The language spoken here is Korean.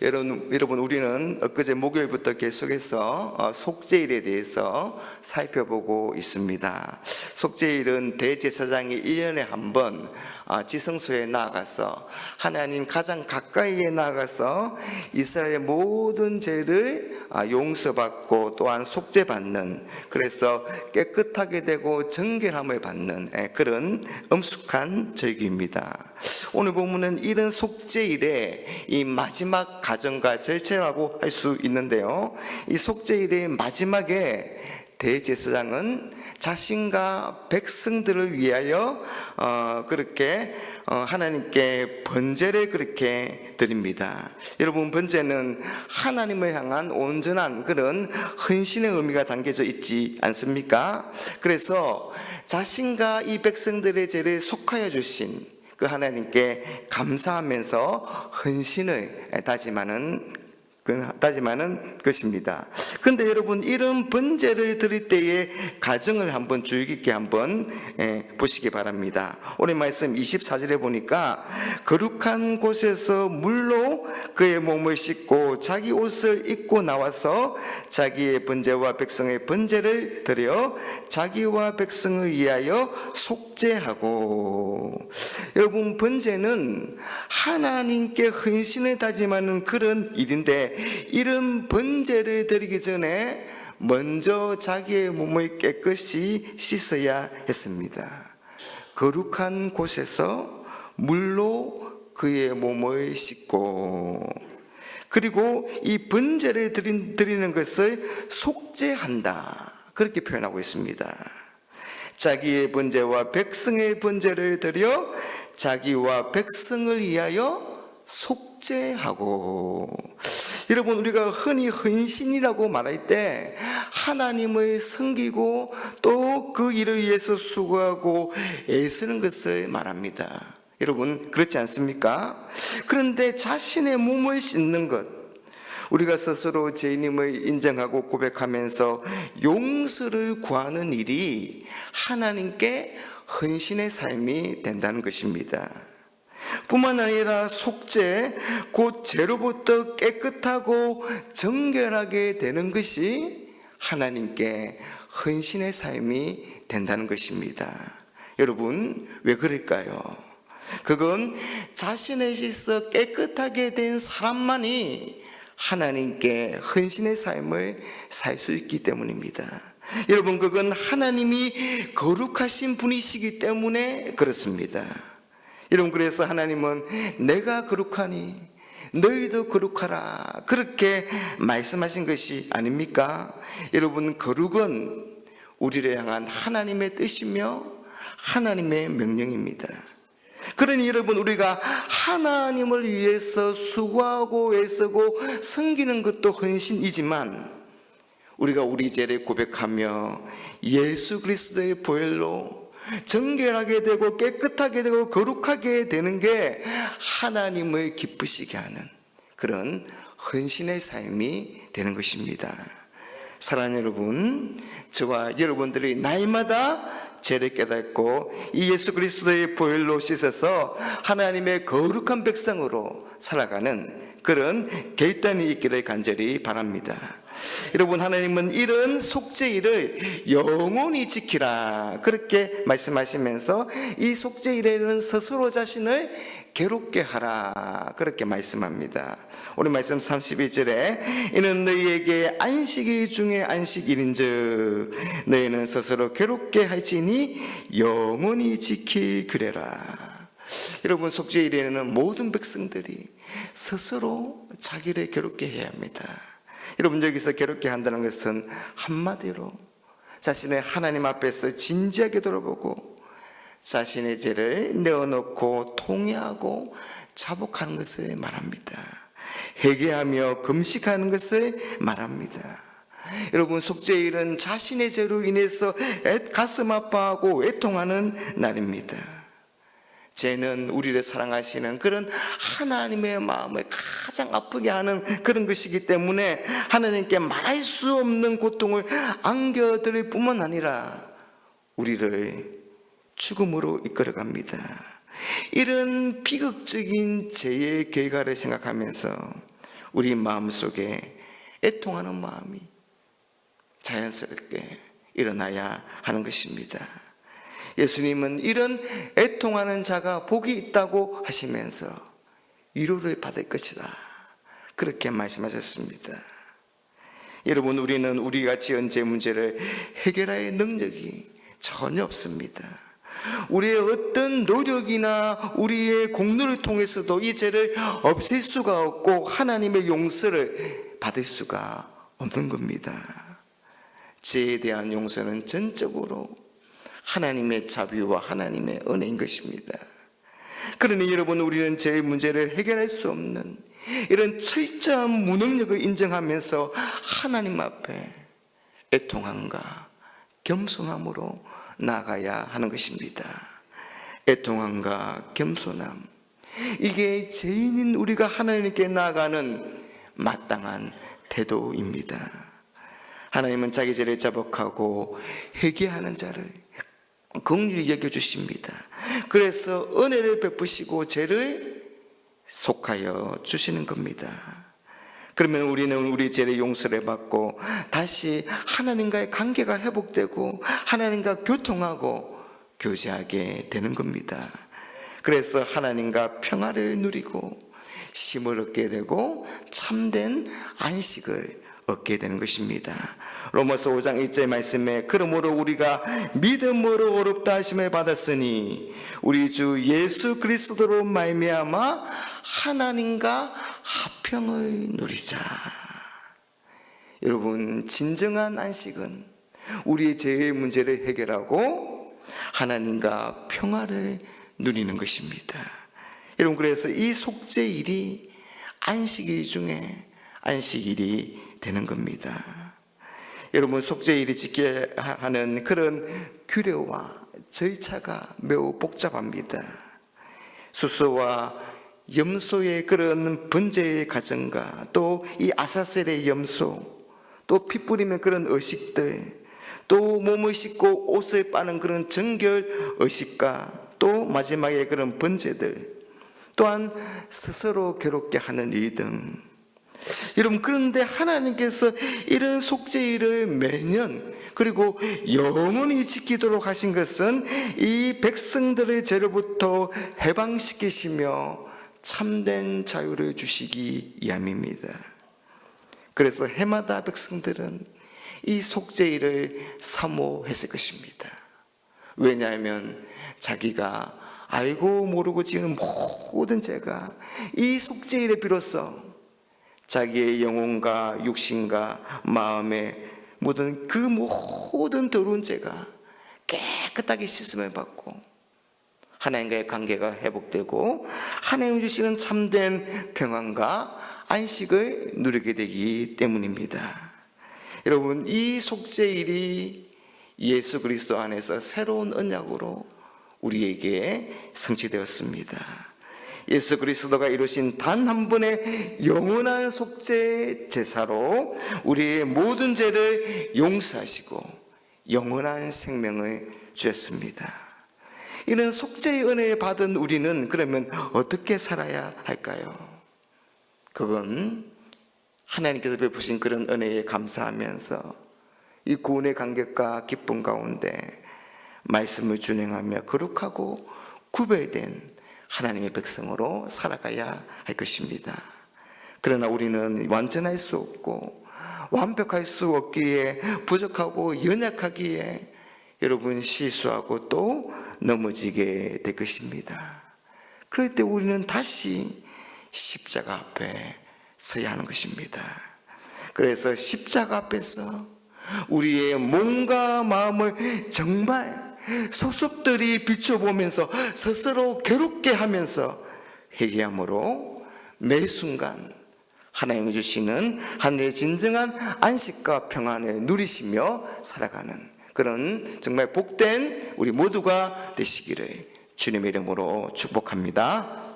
여러분, 여러분 우리는 엊그제 목요일부터 계속해서 어, 속죄일에 대해서 살펴보고 있습니다. 속죄일은 대제사장이 1년에 한번 어, 지성소에 나아가서 하나님 가장 가까이에 나아가서 이스라엘의 모든 죄를 아, 용서받고 또한 속죄받는 그래서 깨끗하게 되고 정결함을 받는 예, 그런 엄숙한 절기입니다. 오늘 보면은 이런 속죄일의 이 마지막 가정과 절차라고 할 수 있는데요. 이 속죄일의 마지막에 대제사장은 자신과 백성들을 위하여 어, 그렇게 어, 하나님께 번제를 그렇게 드립니다. 여러분 번제는 하나님을 향한 온전한 그런 헌신의 의미가 담겨져 있지 않습니까? 그래서 자신과 이 백성들의 죄를 속하여 주신 그 하나님께 감사하면서 헌신을 다짐하는 그 다짐하는 것입니다. 근데 여러분 이런 번제를 드릴 때의 가정을 한번 주의 깊게 한번 예, 보시기 바랍니다. 오늘 말씀 24절에 보니까 거룩한 곳에서 물로 그의 몸을 씻고 자기 옷을 입고 나와서 자기의 번제와 백성의 번제를 드려 자기와 백성을 위하여 속죄하고 여러분 번제는 하나님께 헌신을 다짐하는 그런 일인데 이런 번제를 드리기 전에 먼저 자기의 몸을 깨끗이 씻어야 했습니다. 거룩한 곳에서 물로 그의 몸을 씻고 그리고 이 번제를 드리는 것을 속죄한다. 그렇게 표현하고 있습니다. 자기의 번제와 백성의 번제를 드려 자기와 백성을 위하여 속죄하고 여러분 우리가 흔히 헌신이라고 말할 때 하나님을 섬기고 또 그 일을 위해서 수고하고 애쓰는 것을 말합니다. 여러분 그렇지 않습니까? 그런데 자신의 몸을 씻는 것 우리가 스스로 죄인임을 인정하고 고백하면서 용서를 구하는 일이 하나님께 헌신의 삶이 된다는 것입니다. 뿐만 아니라 속죄, 곧 죄로부터 깨끗하고 정결하게 되는 것이 하나님께 헌신의 삶이 된다는 것입니다. 여러분, 왜 그럴까요? 그건 자신의 씻어 깨끗하게 된 사람만이 하나님께 헌신의 삶을 살 수 있기 때문입니다. 여러분, 그건 하나님이 거룩하신 분이시기 때문에 그렇습니다. 여러분, 그래서 하나님은 내가 거룩하니 너희도 거룩하라. 그렇게 말씀하신 것이 아닙니까? 여러분, 거룩은 우리를 향한 하나님의 뜻이며 하나님의 명령입니다. 그러니 여러분 우리가 하나님을 위해서 수고하고 애쓰고 섬기는 것도 헌신이지만 우리가 우리 죄를 고백하며 예수 그리스도의 보혈로 정결하게 되고 깨끗하게 되고 거룩하게 되는 게 하나님을 기쁘시게 하는 그런 헌신의 삶이 되는 것입니다. 사랑하는 여러분, 저와 여러분들이 나이마다 죄를 깨닫고 이 예수 그리스도의 보혈로 씻어서 하나님의 거룩한 백성으로 살아가는 그런 결단이 있기를 간절히 바랍니다. 여러분 하나님은 이런 속죄일을 영원히 지키라 그렇게 말씀하시면서 이 속죄일에는 스스로 자신을 괴롭게 하라 그렇게 말씀합니다. 오늘 말씀 32절에 이는 너희에게 안식일 중에 안식일인즉 너희는 스스로 괴롭게 할지니 영원히 지키기래라. 여러분 속죄일에는 모든 백성들이 스스로 자기를 괴롭게 해야 합니다. 여러분 여기서 괴롭게 한다는 것은 한마디로 자신의 하나님 앞에서 진지하게 돌아보고 자신의 죄를 내어놓고 통회하고 자복하는 것을 말합니다. 회개하며 금식하는 것을 말합니다. 여러분 속죄일은 자신의 죄로 인해서 애- 가슴 아파하고 애통하는 날입니다. 죄는 우리를 사랑하시는 그런 하나님의 마음을 가장 아프게 하는 그런 것이기 때문에 하나님께 말할 수 없는 고통을 안겨드릴 뿐만 아니라 우리를 죽음으로 이끌어갑니다. 이런 비극적인 죄의 결과를 생각하면서 우리 마음 속에 애통하는 마음이 자연스럽게 일어나야 하는 것입니다. 예수님은 이런 애 통하는 자가 복이 있다고 하시면서 위로를 받을 것이다. 그렇게 말씀하셨습니다. 여러분, 우리는 우리가 지은 죄 문제를 해결할 능력이 전혀 없습니다. 우리의 어떤 노력이나 우리의 공로를 통해서도 이 죄를 없앨 수가 없고 하나님의 용서를 받을 수가 없는 겁니다. 죄에 대한 용서는 전적으로 하나님의 자비와 하나님의 은혜인 것입니다. 그러니 여러분 우리는 죄의 문제를 해결할 수 없는 이런 철저한 무능력을 인정하면서 하나님 앞에 애통함과 겸손함으로 나가야 하는 것입니다. 애통함과 겸손함. 이게 죄인인 우리가 하나님께 나아가는 마땅한 태도입니다. 하나님은 자기 죄를 자복하고 회개하는 자를 긍휼히 여겨 주십니다. 그래서 은혜를 베푸시고 죄를 속하여 주시는 겁니다. 그러면 우리는 우리 죄의 용서를 받고 다시 하나님과의 관계가 회복되고 하나님과 교통하고 교제하게 되는 겁니다. 그래서 하나님과 평화를 누리고 힘을 얻게 되고 참된 안식을 얻게 되는 것입니다. 로마서 5장 1절 말씀에 그러므로 우리가 믿음으로 어렵다 하심을 받았으니 우리 주 예수 그리스도로 말미암아 하나님과 화평을 누리자. 여러분 진정한 안식은 우리의 죄의 문제를 해결하고 하나님과 평화를 누리는 것입니다. 여러분 그래서 이 속죄일이 안식일 중에 안식일이 되는 겁니다. 여러분 속죄일이 지켜야 하는 그런 규례와 절차가 매우 복잡합니다. 수소와 염소의 그런 번제의 과정과 또 이 아사셀의 염소, 또 피 뿌리면 그런 의식들, 또 몸을 씻고 옷을 빠는 그런 정결 의식과 또 마지막에 그런 번제들, 또한 스스로 괴롭게 하는 일 등. 여러분, 그런데 하나님께서 이런 속죄일을 매년 그리고 영원히 지키도록 하신 것은 이 백성들의 죄로부터 해방시키시며 참된 자유를 주시기 위함입니다. 그래서 해마다 백성들은 이 속죄일을 사모했을 것입니다. 왜냐하면 자기가 알고 모르고 지은 모든 죄가 이 속죄일에 비로소 자기의 영혼과 육신과 마음에 묻은 그 모든 더러운 죄가 깨끗하게 씻음을 받고 하나님과의 관계가 회복되고 하나님 주시는 참된 평안과 안식을 누리게 되기 때문입니다. 여러분 이 속죄일이 예수 그리스도 안에서 새로운 언약으로 우리에게 성취되었습니다. 예수 그리스도가 이루신 단한 번의 영원한 속죄 제사로 우리의 모든 죄를 용서하시고 영원한 생명을 주셨습니다. 이런 속죄의 은혜를 받은 우리는 그러면 어떻게 살아야 할까요? 그건 하나님께서 베푸신 그런 은혜에 감사하면서 이 구원의 감격과 기쁨 가운데 말씀을 준행하며 거룩하고 구별된 하나님의 백성으로 살아가야 할 것입니다. 그러나 우리는 완전할 수 없고 완벽할 수 없기에 부족하고 연약하기에 여러분 실수하고 또 넘어지게 될 것입니다. 그럴 때 우리는 다시 십자가 앞에 서야 하는 것입니다. 그래서 십자가 앞에서 우리의 몸과 마음을 정말 속속들이 비춰보면서 스스로 괴롭게 하면서 회개함으로 매 순간 하나님이 주시는 하늘의 진정한 안식과 평안을 누리시며 살아가는 그런 정말 복된 우리 모두가 되시기를 주님의 이름으로 축복합니다.